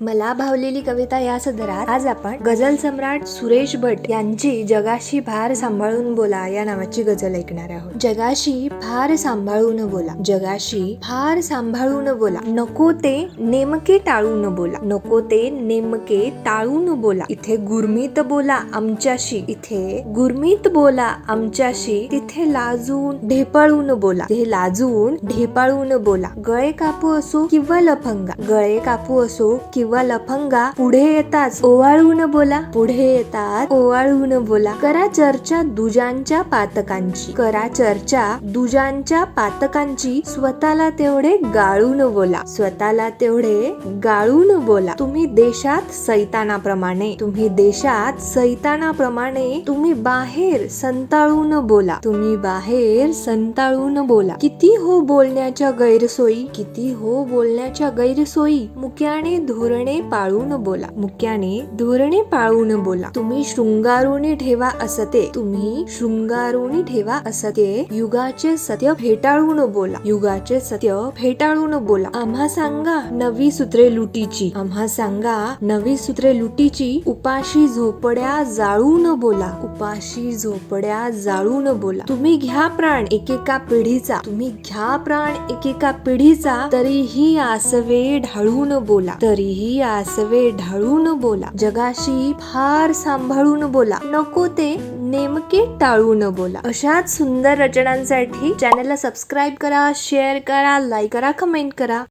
मला भावलेली कविता या सदरात आज आपण गझल सम्राट सुरेश भट यांची जगाशी भार सांभाळून बोला या नावाची गझल ऐकणार आहोत. जगाशी भार सांभाळून बोला. जगाशी भार सांभाळून बोला. नको ते नेमके टाळून बोला. नको ते नेमके टाळून बोला. इथे गुरमीत बोला आमच्याशी. इथे गुरमीत बोला आमच्याशी. तिथे लाजून ढेपाळून बोला. तिथे लाजून ढेपाळून बोला. गळे कापू असो किंवा लफंगा. गळे कापू असो किंवा लफंगा पुढे येताच ओवाळून बोला. पुढे येतात ओवाळून बोला. करा चर्चा दुजांच्या पातकांची. करा चर्चा दुजांच्या पातकांची. स्वतःला तेवढे गाळून बोला. स्वतःला तेवढे गाळून बोला. तुम्ही देशात सैतानाप्रमाणे. तुम्ही देशात सैतानाप्रमाणे तुम्ही बाहेर संताळून बोला. तुम्ही बाहेर संताळून बोला. किती हो बोलण्याच्या गैरसोयी? किती हो बोलण्याच्या गैरसोयी? मुक्याने धोरण पाळून बोला. मुख्याने धोरणे पाळून बोला. तुम्ही शृंगारुणी ठेवा असते. तुम्ही शृंगारुणी ठेवा असते. युगाचे सत्य फेटाळून बोला. युगाचे सत्य फेटाळून बोला. आम्हा सांगा नवी सूत्रे लुटीची. आम्हा सांगा नवी सूत्रे लुटीची. उपाशी झोपड्या जाळून बोला. उपाशी झोपड्या जाळून बोला. तुम्ही घ्या प्राण एकेका पिढीचा. तुम्ही घ्या प्राण एकेका पिढीचा. तरीही आसवे ढाळून बोला. तरीही आसवे ढाळून बोला. जगाशी फार सांभाळून बोला. नको ते नेमके टाळून बोला. अशाच सुंदर रचनांसाठी चॅनलला सबस्क्राईब करा शेअर करा लाईक करा कमेंट करा.